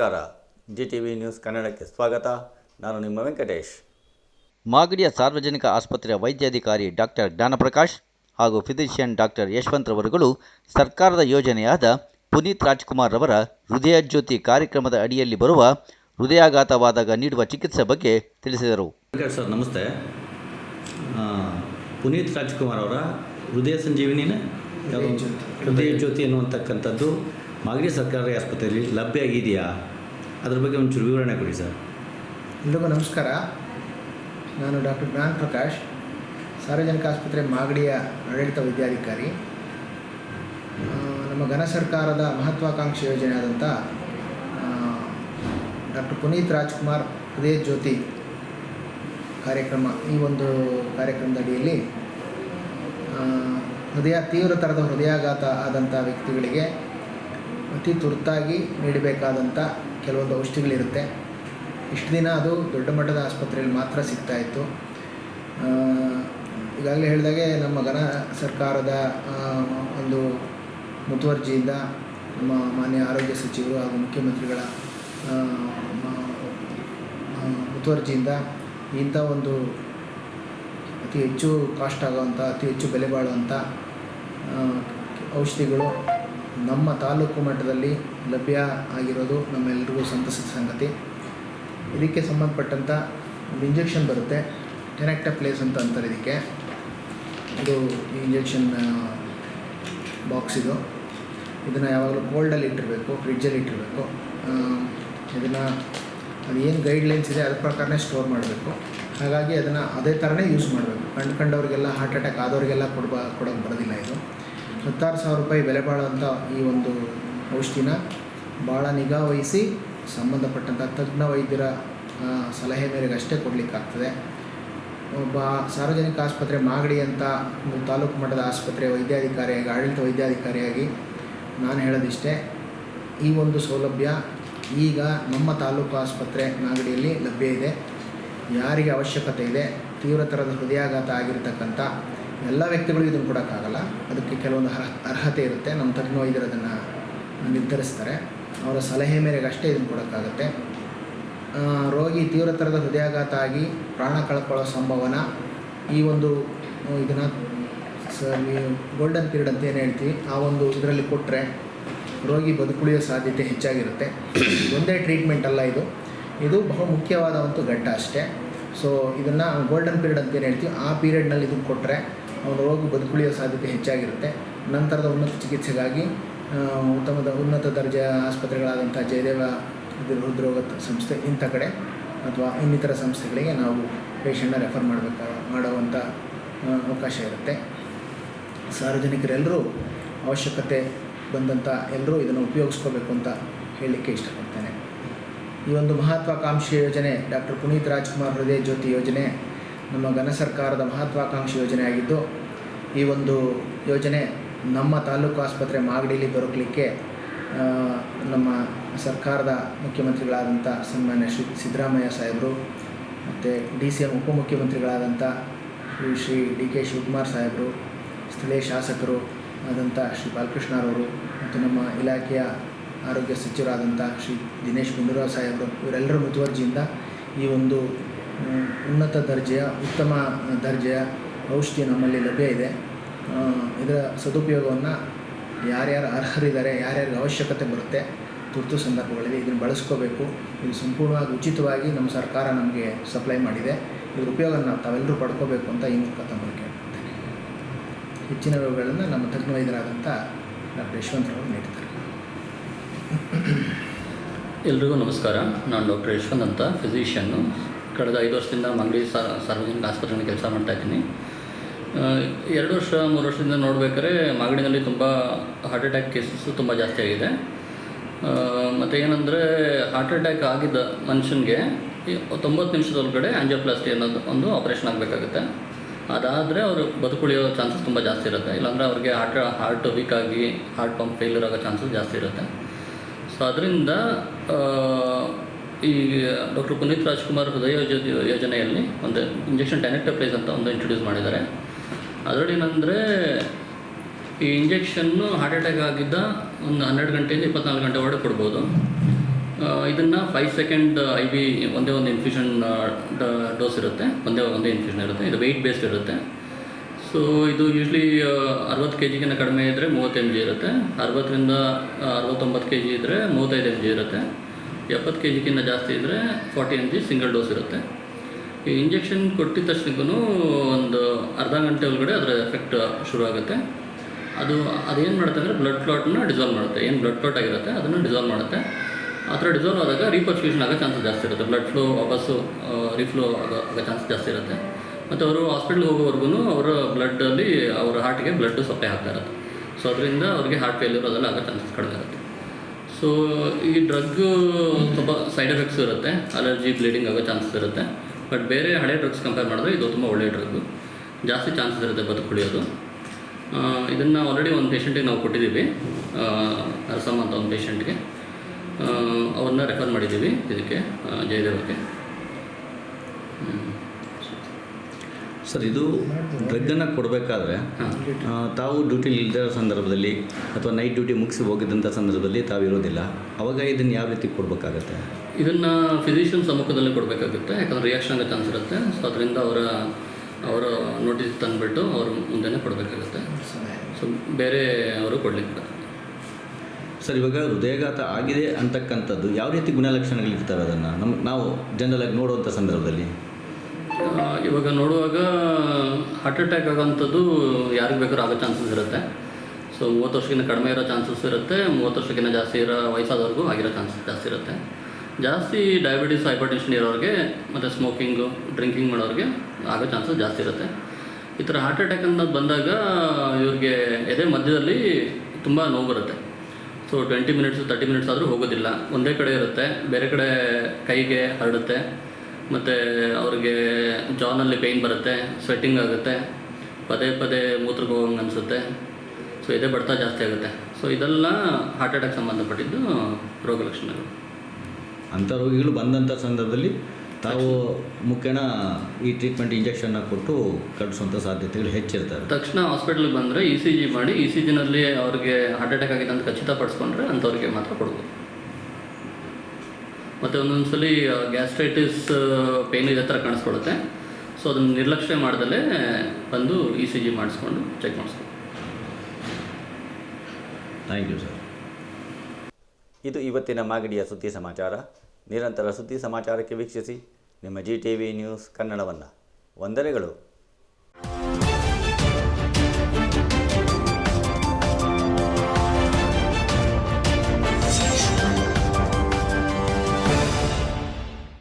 ನಮಸ್ಕಾರ. G T V news ಕನ್ನಡಕ್ಕೆ ಸ್ವಾಗತ. ನಾನು ನಿಮ್ಮ ವೆಂಕಟೇಶ್. ಮಾಗಡಿಯ ಸಾರ್ವಜನಿಕ ಆಸ್ಪತ್ರೆಯ ವೈದ್ಯಾಧಿಕಾರಿ ಡಾಕ್ಟರ್ ಜ್ಞಾನಪ್ರಕಾಶ್ ಹಾಗೂ ಫಿಸಿಷಿಯನ್ ಡಾಕ್ಟರ್ ಯಶವಂತ್ ರವರುಗಳು ಸರ್ಕಾರದ ಯೋಜನೆಯಾದ ಪುನೀತ್ ರಾಜ್ಕುಮಾರ್ ರವರ ಹೃದಯ ಜ್ಯೋತಿ ಕಾರ್ಯಕ್ರಮದ ಅಡಿಯಲ್ಲಿ ಬರುವ ಹೃದಯಾಘಾತವಾದಾಗ ನೀಡುವ ಚಿಕಿತ್ಸೆ ಬಗ್ಗೆ ತಿಳಿಸಿದರು. ಸರ್ ನಮಸ್ತೆ. ಪುನೀತ್ ರಾಜ್ಕುಮಾರ್ ಅವರ ಹೃದಯ ಸಂಜೀವಿನಿನ? ಹೃದಯ ಜ್ಯೋತಿ. ಅನ್ನುವಂಥಕ್ಕಂಥದ್ದು ಮಾಗಡಿ ಸರ್ಕಾರಿ ಆಸ್ಪತ್ರೆಯಲ್ಲಿ ಲಭ್ಯ ಆಗಿದೆಯಾ ಅದ್ರ ಬಗ್ಗೆ ಒಂಚೂರು ವಿವರಣೆ ಕೊಡಿ ಸರ್. ಎಲ್ರಿಗೂ ನಮಸ್ಕಾರ. ನಾನು ಡಾಕ್ಟರ್ ಜ್ಞಾನ್ ಪ್ರಕಾಶ್, ಸಾರ್ವಜನಿಕ ಆಸ್ಪತ್ರೆ ಮಾಗಡಿಯ ಆಡಳಿತ ವೈದ್ಯಾಧಿಕಾರಿ. ನಮ್ಮ ಘನ ಸರ್ಕಾರದ ಮಹತ್ವಾಕಾಂಕ್ಷಿ ಯೋಜನೆ ಆದಂಥ ಡಾಕ್ಟರ್ ಪುನೀತ್ ರಾಜ್ಕುಮಾರ್ ಹೃದಯ ಜ್ಯೋತಿ ಕಾರ್ಯಕ್ರಮ, ಈ ಒಂದು ಕಾರ್ಯಕ್ರಮದ ಅಡಿಯಲ್ಲಿ ಹೃದಯ ತೀವ್ರ ಥರದ ಹೃದಯಾಘಾತ ಆದಂಥ ವ್ಯಕ್ತಿಗಳಿಗೆ ಅತಿ ತುರ್ತಾಗಿ ನೀಡಬೇಕಾದಂಥ ಕೆಲವೊಂದು ಔಷಧಿಗಳಿರುತ್ತೆ. ಇಷ್ಟು ದಿನ ಅದು ದೊಡ್ಡ ಮಟ್ಟದ ಆಸ್ಪತ್ರೆಯಲ್ಲಿ ಮಾತ್ರ ಸಿಗ್ತಾ ಇತ್ತು. ಆ, ಈಗಾಗಲೇ ಹೇಳಿದಾಗೆ ನಮ್ಮ ಘನ ಸರ್ಕಾರದ ಒಂದು ಮುತುವರ್ಜಿಯಿಂದ ನಮ್ಮ ಮಾನ್ಯ ಆರೋಗ್ಯ ಸಚಿವರು ಹಾಗೂ ಮುಖ್ಯಮಂತ್ರಿಗಳ ಮುತುವರ್ಜಿಯಿಂದ ಇಂಥ ಒಂದು ಅತಿ ಹೆಚ್ಚು ಕಾಸ್ಟ್ ಆಗೋವಂಥ ಅತಿ ಹೆಚ್ಚು ಬೆಲೆ ಬಾಳುವಂಥ ಔಷಧಿಗಳು ನಮ್ಮ ತಾಲೂಕು ಮಟ್ಟದಲ್ಲಿ ಲಭ್ಯ ಆಗಿರೋದು ನಮ್ಮೆಲ್ಲರಿಗೂ ಸಂತಸದ ಸಂಗತಿ. ಇದಕ್ಕೆ ಸಂಬಂಧಪಟ್ಟಂಥ ಒಂದು ಇಂಜೆಕ್ಷನ್ ಬರುತ್ತೆ ಟೆನೆಕ್ಟಪ್ಲೇಸ್ ಅಂತ ಅಂತಾರೆ ಇದಕ್ಕೆ. ಇದು ಇಂಜೆಕ್ಷನ್ ಬಾಕ್ಸ್ ಇದು. ಇದನ್ನು ಯಾವಾಗಲೂ ಕೋಲ್ಡಲ್ಲಿ ಇಟ್ಟಿರಬೇಕು ಫ್ರಿಡ್ಜಲ್ಲಿ ಇಟ್ಟಿರಬೇಕು. ಇದನ್ನು ಅದು ಏನು ಗೈಡ್ಲೈನ್ಸ್ ಇದೆ ಅದ್ರ ಪ್ರಕಾರನೇ ಸ್ಟೋರ್ ಮಾಡಬೇಕು. ಹಾಗಾಗಿ ಅದನ್ನು ಅದೇ ಥರನೇ ಯೂಸ್ ಮಾಡಬೇಕು. ಕಂಡ್ಕೊಂಡವ್ರಿಗೆಲ್ಲ ಹಾರ್ಟ್ ಅಟ್ಯಾಕ್ ಆದವರಿಗೆಲ್ಲ ಕೊಡ್ಬ ಕೊಡೋಕ್ಕೆ ಬರೋದಿಲ್ಲ ಇದು. ಹತ್ತಾರು ಸಾವಿರ ರೂಪಾಯಿ ಬೆಲೆ ಬಾಳುವಂಥ ಈ ಒಂದು ಔಷಧಿನ ಭಾಳ ನಿಗಾ ವಹಿಸಿ ಸಂಬಂಧಪಟ್ಟಂಥ ತಜ್ಞ ವೈದ್ಯರ ಸಲಹೆ ಮೇರೆಗೆ ಅಷ್ಟೇ ಕೊಡಲಿಕ್ಕಾಗ್ತದೆ. ಒಬ್ಬ ಸಾರ್ವಜನಿಕ ಆಸ್ಪತ್ರೆ ಮಾಗಡಿ ಅಂತ ತಾಲೂಕು ಮಟ್ಟದ ಆಸ್ಪತ್ರೆ ವೈದ್ಯಾಧಿಕಾರಿಯಾಗಿ, ಆಡಳಿತ ವೈದ್ಯಾಧಿಕಾರಿಯಾಗಿ ನಾನು ಹೇಳೋದಿಷ್ಟೇ, ಈ ಒಂದು ಸೌಲಭ್ಯ ಈಗ ನಮ್ಮ ತಾಲೂಕು ಆಸ್ಪತ್ರೆ ಮಾಗಡಿಯಲ್ಲಿ ಲಭ್ಯ ಇದೆ. ಯಾರಿಗೆ ಅವಶ್ಯಕತೆ ಇದೆ, ತೀವ್ರ ಥರದ ಹೃದಯಾಘಾತ ಆಗಿರತಕ್ಕಂಥ ಎಲ್ಲ ವ್ಯಕ್ತಿಗಳು ಇದನ್ನು ಕೊಡೋಕ್ಕಾಗಲ್ಲ. ಅದಕ್ಕೆ ಕೆಲವೊಂದು ಅರ್ಹ, ಅರ್ಹತೆ ಇರುತ್ತೆ. ನಮ್ಮ ತಜ್ಞ ಅದನ್ನು ನಿರ್ಧರಿಸ್ತಾರೆ. ಅವರ ಸಲಹೆ ಮೇರೆಗೆ ಅಷ್ಟೇ ಇದನ್ನು ಕೊಡೋಕ್ಕಾಗತ್ತೆ. ರೋಗಿ ತೀವ್ರ ಥರದ ಹೃದಯಾಘಾತ ಆಗಿ ಪ್ರಾಣ ಕಳ್ಕೊಳ್ಳೋ ಸಂಭವನ ಈ ಒಂದು ಇದನ್ನು ಸ ಗೋಲ್ಡನ್ ಪೀರಿಯಡ್ ಅಂತ ಏನು ಹೇಳ್ತೀವಿ, ಆ ಒಂದು ಇದರಲ್ಲಿ ಕೊಟ್ಟರೆ ರೋಗಿ ಬದುಕುಳಿಯೋ ಸಾಧ್ಯತೆ ಹೆಚ್ಚಾಗಿರುತ್ತೆ. ಒಂದೇ ಟ್ರೀಟ್ಮೆಂಟ್ ಅಲ್ಲ ಇದು. ಇದು ಬಹು ಮುಖ್ಯವಾದ ಒಂದು ಘಟ್ಟ ಅಷ್ಟೇ. ಸೊ ಇದನ್ನು ಗೋಲ್ಡನ್ ಪೀರಿಯಡ್ ಅಂತ ಏನು ಹೇಳ್ತೀವಿ, ಆ ಪೀರಿಯಡ್ನಲ್ಲಿ ಇದನ್ನು ಕೊಟ್ಟರೆ ರೋಗಿ ಬದುಕುಳಿಯೋ ಸಾಧ್ಯತೆ ಹೆಚ್ಚಾಗಿರುತ್ತೆ. ನಂತರದ ಉನ್ನತ ಚಿಕಿತ್ಸೆಗಾಗಿ ಉತ್ತಮದ ಉನ್ನತ ದರ್ಜೆಯ ಆಸ್ಪತ್ರೆಗಳಾದಂಥ ಜಯದೇವ ಹೃದ್ರೋಗ ಸಂಸ್ಥೆ ಇಂಥ ಕಡೆ ಅಥವಾ ಇನ್ನಿತರ ಸಂಸ್ಥೆಗಳಿಗೆ ನಾವು ಪೇಷಂಟ್ನ ರೆಫರ್ ಮಾಡಬೇಕಾ, ಮಾಡುವಂಥ ಅವಕಾಶ ಇರುತ್ತೆ. ಸಾರ್ವಜನಿಕರೆಲ್ಲರೂ ಅವಶ್ಯಕತೆ ಬಂದಂಥ ಎಲ್ಲರೂ ಇದನ್ನು ಉಪಯೋಗಿಸ್ಕೋಬೇಕು ಅಂತ ಹೇಳಲಿಕ್ಕೆ ಇಷ್ಟಪಡ್ತೇನೆ. ಈ ಒಂದು ಮಹತ್ವಾಕಾಂಕ್ಷಿ ಯೋಜನೆ ಡಾಕ್ಟರ್ ಪುನೀತ್ ರಾಜ್ಕುಮಾರ್ ಹೃದಯ ಜ್ಯೋತಿ ಯೋಜನೆ ನಮ್ಮ ಘನ ಸರ್ಕಾರದ ಮಹತ್ವಾಕಾಂಕ್ಷಿ ಯೋಜನೆ ಆಗಿದ್ದು, ಈ ಒಂದು ಯೋಜನೆ ನಮ್ಮ ತಾಲೂಕು ಆಸ್ಪತ್ರೆ ಮಾಗಡಿಯಲ್ಲಿ ದೊರಕಲಿಕ್ಕೆ ನಮ್ಮ ಸರ್ಕಾರದ ಮುಖ್ಯಮಂತ್ರಿಗಳಾದಂಥ ಸನ್ಮಾನ್ಯ ಶ್ರೀ ಸಿದ್ದರಾಮಯ್ಯ ಸಾಹೇಬರು, ಮತ್ತು ಡಿ ಸಿ ಎಂ ಉಪಮುಖ್ಯಮಂತ್ರಿಗಳಾದಂಥ ಶ್ರೀ ಡಿ ಕೆ ಶಿವಕುಮಾರ್ ಸಾಹೇಬರು, ಸ್ಥಳೀಯ ಶಾಸಕರು ಆದಂಥ ಶ್ರೀ ಬಾಲಕೃಷ್ಣರವರು ಮತ್ತು ನಮ್ಮ ಇಲಾಖೆಯ ಆರೋಗ್ಯ ಸಚಿವರಾದಂಥ ಶ್ರೀ ದಿನೇಶ್ ಗುಂಡೂರಾವ್ ಸಾಹೇಬರು, ಇವರೆಲ್ಲರ ಮುತುವರ್ಜಿಯಿಂದ ಈ ಒಂದು ಉನ್ನತ ದರ್ಜೆಯ, ಉತ್ತಮ ದರ್ಜೆಯ ಔಷಧಿ ನಮ್ಮಲ್ಲಿ ಲಭ್ಯ ಇದೆ. ಇದರ ಸದುಪಯೋಗವನ್ನು ಯಾರ್ಯಾರು ಅರ್ಹರಿದ್ದಾರೆ, ಯಾರ್ಯಾರಿಗೆ ಅವಶ್ಯಕತೆ ಬರುತ್ತೆ, ತುರ್ತು ಸಂದರ್ಭಗಳಲ್ಲಿ ಇದನ್ನು ಬಳಸ್ಕೋಬೇಕು. ಇದು ಸಂಪೂರ್ಣವಾಗಿ ಉಚಿತವಾಗಿ ನಮ್ಮ ಸರ್ಕಾರ ನಮಗೆ ಸಪ್ಲೈ ಮಾಡಿದೆ. ಇದ್ರ ಉಪಯೋಗ ನಾವು ತಾವೆಲ್ಲರೂ ಪಡ್ಕೋಬೇಕು ಅಂತ ಈ ಮೂಲಕ ತಮ್ಮಲ್ಲಿ ಕೇಳ್ಕೊಳ್ತೇನೆ. ಹೆಚ್ಚಿನ ವಿವರಗಳನ್ನು ನಮ್ಮ ತಜ್ಞ ವೈದ್ಯರಾದಂಥ ಡಾಕ್ಟರ್ ಯಶವಂತರವರು ನೀಡ್ತಾರೆ ಎಲ್ರಿಗೂ ನಮಸ್ಕಾರ. ನಾನು ಡಾಕ್ಟರ್ ಯಶವಂತ್ ಅಂತ ಫಿಸಿಷಿಯನ್ನು ಕಳೆದ ಐದು ವರ್ಷದಿಂದ ಮಂಗಡಿ ಸಾರ್ವಜನಿಕ ಆಸ್ಪತ್ರೆಯಲ್ಲಿ ಕೆಲಸ ಮಾಡ್ತಾ ಇದ್ದೀನಿ. ಎರಡು ವರ್ಷ, ಮೂರು ವರ್ಷದಿಂದ ನೋಡಬೇಕಾದ್ರೆ ಮಾಗಡಿನಲ್ಲಿ ತುಂಬ ಹಾರ್ಟ್ ಅಟ್ಯಾಕ್ ಕೇಸಸ್ಸು ತುಂಬ ಜಾಸ್ತಿ ಆಗಿದೆ. ಮತ್ತು ಏನಂದರೆ ಹಾರ್ಟ್ ಅಟ್ಯಾಕ್ ಆಗಿದ್ದ ಮನುಷ್ಯನಿಗೆ ತೊಂಬತ್ತು ನಿಮಿಷದೊಳಗಡೆ ಆಂಜಿಯೋಪ್ಲಾಸ್ಟಿ ಅನ್ನೋದು ಒಂದು ಆಪ್ರೇಷನ್ ಆಗಬೇಕಾಗುತ್ತೆ. ಅದಾದರೆ ಅವರು ಬದುಕುಳಿಯೋ ಚಾನ್ಸಸ್ ತುಂಬ ಜಾಸ್ತಿ ಇರುತ್ತೆ. ಇಲ್ಲಾಂದರೆ ಅವ್ರಿಗೆ ಹಾರ್ಟ್ ಹಾರ್ಟ್ ವೀಕ್ ಆಗಿ ಹಾರ್ಟ್ ಪಂಪ್ ಫೇಲ್ಯೂರ್ ಆಗೋ ಚಾನ್ಸಸ್ ಜಾಸ್ತಿ ಇರುತ್ತೆ. ಸೊ ಅದರಿಂದ ಈ ಡಾಕ್ಟರ್ ಪುನೀತ್ ರಾಜ್ಕುಮಾರ್ ಹೃದಯ ಯೋಜನೆಯಲ್ಲಿ ಒಂದು ಇಂಜೆಕ್ಷನ್ ಟೆನೆಕ್ಟಪ್ಲೇಸ್ ಅಂತ ಒಂದು ಇಂಟ್ರೊಡ್ಯೂಸ್ ಮಾಡಿದ್ದಾರೆ. ಅದರಲ್ಲಿ ಏನಂದರೆ, ಈ ಇಂಜೆಕ್ಷನ್ನು ಹಾರ್ಟ್ ಅಟ್ಯಾಕ್ ಆಗಿದ್ದ ಒಂದು ಹನ್ನೆರಡು ಗಂಟೆಯಿಂದ ಇಪ್ಪತ್ನಾಲ್ಕು ಗಂಟೆ ಒಳಗೆ ಕೊಡ್ಬೋದು. ಇದನ್ನು ಫೈವ್ ಸೆಕೆಂಡ್ ಐ ಬಿ ಒಂದೇ ಒಂದು ಇನ್ಫ್ಯೂಷನ್ ಡೋಸ್ ಇರುತ್ತೆ. ಒಂದೇ ಒಂದೇ ಇನ್ಫ್ಯೂಷನ್ ಇರುತ್ತೆ. ಇದು ವೆಯ್ಟ್ ಬೇಸ್ಡ್ ಇರುತ್ತೆ. ಸೊ ಇದು ಯೂಶ್ವಲಿ ಅರವತ್ತು ಕೆ ಜಿಗಿಂತ ಕಡಿಮೆ ಇದ್ದರೆ ಮೂವತ್ತು ಎಂ ಜಿ ಇರುತ್ತೆ. ಅರವತ್ತರಿಂದ ಅರವತ್ತೊಂಬತ್ತು ಕೆ ಜಿ ಇದ್ದರೆ ಮೂವತ್ತೈದು ಎಂ ಜಿ ಇರುತ್ತೆ. ಎಪ್ಪತ್ತು ಕೆ ಜಿಗಿಂತ ಜಾಸ್ತಿ ಇದ್ದರೆ forty M G single dose ಇರುತ್ತೆ. ಈ ಇಂಜೆಕ್ಷನ್ ಕೊಟ್ಟಿದ ತಕ್ಷಣಕ್ಕೂ ಒಂದು ಅರ್ಧ ಗಂಟೆ ಒಳಗಡೆ ಅದರ ಎಫೆಕ್ಟ್ ಶುರು ಆಗುತ್ತೆ ಅದು ಅದೇನು ಮಾಡುತ್ತೆ ಅಂದರೆ ಬ್ಲಡ್ ಕ್ಲಾಟ್ನ ಡಿಸಾಲ್ವ್ ಮಾಡುತ್ತೆ. ಏನು ಬ್ಲಡ್ ಕ್ಲಾಟ್ ಆಗಿರುತ್ತೆ ಅದನ್ನು ಡಿಸಾಲ್ವ್ ಮಾಡುತ್ತೆ. ಆ ಥರ ಡಿಸಾಲ್ವ್ ಆದಾಗ ರೀಪರ್ಫ್ಯೂಷನ್ ಆಗೋ ಚಾನ್ಸಸ್ ಜಾಸ್ತಿ ಇರುತ್ತೆ. ಬ್ಲಡ್ ಫ್ಲೋ ವಾಪಸ್ಸು ರಿಫ್ಲೋ ಆಗೋ ಆಗೋ ಚಾನ್ಸಸ್ ಜಾಸ್ತಿ ಇರುತ್ತೆ. ಮತ್ತು ಅವರು ಹಾಸ್ಪಿಟ್ಲ್ಗೆ ಹೋಗೋವರೆಗೂ ಅವರ ಬ್ಲಡ್ಡಲ್ಲಿ ಅವರ ಹಾರ್ಟಿಗೆ ಬ್ಲಡ್ಡು ಸಪ್ಲೈ ಆಗ್ತಾ ಇರುತ್ತೆ. ಸೊ ಅದರಿಂದ ಅವ್ರಿಗೆ ಹಾರ್ಟ್ ಫೇಲ್ಯೂರ್ ಅದೆಲ್ಲ ಆಗೋ ಚಾನ್ಸಸ್ ಕಡಿಮೆ ಇರುತ್ತೆ ಸೊ ಈ ಡ್ರಗ್ ತುಂಬ ಸೈಡ್ ಎಫೆಕ್ಟ್ಸ್ ಇರುತ್ತೆ. ಅಲರ್ಜಿ ಬ್ಲೀಡಿಂಗ್ ಆಗೋ ಚಾನ್ಸಸ್ ಇರುತ್ತೆ. ಬಟ್ ಬೇರೆ ಹಳೆ ಡ್ರಗ್ಸ್ ಕಂಪೇರ್ ಮಾಡಿದ್ರೆ ಇದು ತುಂಬ ಒಳ್ಳೆಯ ಡ್ರಗ್ ಜಾಸ್ತಿ ಚಾನ್ಸಸ್ ಇರುತ್ತೆ ಬದುಕುಳಿಯೋದು ಇದನ್ನು ಆಲ್ರೆಡಿ ಒಂದು ಪೇಷಂಟಿಗೆ ನಾವು ಕೊಟ್ಟಿದ್ದೀವಿ ನರಸಮ್ಮ ಅಂತ ಒಂದು ಪೇಷಂಟ್ಗೆ ಅವ್ರನ್ನ ರೆಫರ್ ಮಾಡಿದ್ದೀವಿ ಇದಕ್ಕೆ ಜಯದೇವಕ್ಕೆ. ಸರ್ ಇದು ಡ್ರಗ್ಗನ್ನು ಕೊಡಬೇಕಾದ್ರೆ ತಾವು ಡ್ಯೂಟಿಲಿ ಇಲ್ಲದ ಸಂದರ್ಭದಲ್ಲಿ ಅಥವಾ ನೈಟ್ ಡ್ಯೂಟಿ ಮುಗಿಸಿ ಹೋಗಿದ್ದಂಥ ಸಂದರ್ಭದಲ್ಲಿ ತಾವು ಇರೋದಿಲ್ಲ. ಅವಾಗ ಇದನ್ನು ಯಾವ ರೀತಿ ಕೊಡಬೇಕಾಗತ್ತೆ? ಇದನ್ನು ಫಿಸಿಷಿಯನ್ ಸಮ್ಮುಖದಲ್ಲೇ ಕೊಡಬೇಕಾಗುತ್ತೆ ಯಾಕಂದರೆ ರಿಯಾಕ್ಷನ್ ಆಗೋ ಚಾನ್ಸ್ ಇರುತ್ತೆ. ಸೊ ಅದರಿಂದ ಅವರ ಅವರ ನೋಟಿಸ್ ತಂದುಬಿಟ್ಟು ಅವ್ರ ಮುಂದೆನೇ ಕೊಡಬೇಕಾಗುತ್ತೆ. ಸೊ ಬೇರೆ ಅವರು ಕೊಡಲಿಕ್ಕೆ ಸರ್ ಇವಾಗ ಹೃದಯಾಘಾತ ಆಗಿದೆ ಅಂತಕ್ಕಂಥದ್ದು ಯಾವ ರೀತಿ ಗುಣಲಕ್ಷಣಗಳಿರ್ತಾರೆ ಅದನ್ನು? ನಮ್ಮ ನಾವು ಜನರಲಾಗಿ ನೋಡುವಂಥ ಸಂದರ್ಭದಲ್ಲಿ. ಇವಾಗ ನೋಡುವಾಗ ಹಾರ್ಟ್ ಅಟ್ಯಾಕ್ ಆಗೋಂಥದ್ದು ಯಾರಿಗೆ ಬೇಕಾದ್ರೂ ಆಗೋ ಚಾನ್ಸಸ್ ಇರುತ್ತೆ. ಸೊ ಮೂವತ್ತು ವರ್ಷಕ್ಕಿಂತ ಕಡಿಮೆ ಇರೋ ಚಾನ್ಸಸ್ ಇರುತ್ತೆ, ಮೂವತ್ತು ವರ್ಷಕ್ಕಿಂತ ಜಾಸ್ತಿ ಇರೋ ವಯಸ್ಸಾದವ್ರಿಗೂ ಆಗಿರೋ ಚಾನ್ಸಸ್ ಜಾಸ್ತಿ ಇರುತ್ತೆ. ಜಾಸ್ತಿ ಡಯಾಬಿಟಿಸ್ ಹೈಪರ್ ಟೆನ್ಷನ್ ಇರೋರಿಗೆ ಮತ್ತು ಸ್ಮೋಕಿಂಗು ಡ್ರಿಂಕಿಂಗ್ ಮಾಡೋರಿಗೆ ಆಗೋ ಚಾನ್ಸಸ್ ಜಾಸ್ತಿ ಇರುತ್ತೆ. ಈ ಥರ ಹಾರ್ಟ್ ಅಟ್ಯಾಕ್ ಅನ್ನೋದು ಬಂದಾಗ ಇವ್ರಿಗೆ ಎದೆ ಮಧ್ಯದಲ್ಲಿ ತುಂಬ ನೋವು ಬರುತ್ತೆ. So twenty minutes thirty minutes ಆದರೂ ಹೋಗೋದಿಲ್ಲ. ಒಂದೇ ಕಡೆ ಇರುತ್ತೆ, ಬೇರೆ ಕಡೆ ಕೈಗೆ ಹರಡುತ್ತೆ. ಮತ್ತು ಅವ್ರಿಗೆ ಜಾನಲ್ಲಿ ಪೇಯ್ನ್ ಬರುತ್ತೆ ಸ್ವೆಟ್ಟಿಂಗ್ ಆಗುತ್ತೆ ಪದೇ ಪದೇ ಮೂತ್ರಕ್ಕೆ ಹೋಗಂಗೆ ಅನಿಸುತ್ತೆ. ಸೊ ಇದೇ ಬಡ್ತ ಜಾಸ್ತಿ ಆಗುತ್ತೆ. ಸೊ ಇದೆಲ್ಲ ಹಾರ್ಟ್ ಅಟ್ಯಾಕ್ ಸಂಬಂಧಪಟ್ಟಿದ್ದು ರೋಗ ಲಕ್ಷಣಗಳು. ಅಂಥ ರೋಗಿಗಳು ಬಂದಂಥ ಸಂದರ್ಭದಲ್ಲಿ ತಾವು ಮುಖ್ಯನ ಈ ಟ್ರೀಟ್ಮೆಂಟ್ ಇಂಜೆಕ್ಷನ್ನ ಕೊಟ್ಟು ಕಳಿಸುವಂಥ ಸಾಧ್ಯತೆಗಳು ಹೆಚ್ಚಿರ್ತಾರೆ ತಕ್ಷಣ ಹಾಸ್ಪಿಟ್ಲಿಗೆ ಬಂದರೆ ಇ ಸಿ ಜಿ ಮಾಡಿ ಇ ಸಿ ಜಿನಲ್ಲಿ ಅವ್ರಿಗೆ ಹಾರ್ಟ್ ಅಟ್ಯಾಕ್ ಆಗಿದೆ ಅಂತ ಖಚಿತಪಡಿಸ್ಕೊಂಡ್ರೆ ಅಂಥವ್ರಿಗೆ ಮಾತ್ರ ಕೊಡ್ಬೋದು. ಮತ್ತು ಒಂದೊಂದು ಸಲ ಗ್ಯಾಸ್ಟ್ರೈಟಿಸ್ ಪೇನ್ ಇದೇ ಥರ ಕಾಣಿಸ್ಕೊಳುತ್ತೆ ಸೊ ಅದನ್ನು ನಿರ್ಲಕ್ಷ್ಯ ಮಾಡ್ದಲೇ ಬಂದು ಇ ಸಿ ಜಿ ಮಾಡಿಸ್ಕೊಂಡು ಚೆಕ್ ಮಾಡಿಸ್ಕೊಂಡು ಥ್ಯಾಂಕ್ ಯು ಸರ್ ಇದು ಇವತ್ತಿನ ಮಾಗಡಿಯ ಸುದ್ದಿ ಸಮಾಚಾರ. ನಿರಂತರ ಸುದ್ದಿ ಸಮಾಚಾರಕ್ಕೆ ವೀಕ್ಷಿಸಿ. ನಿಮ್ಮ ಜಿ ಟಿ ವಿ ನ್ಯೂಸ್ ಕನ್ನಡವನ್ನು. ವಂದನೆಗಳು.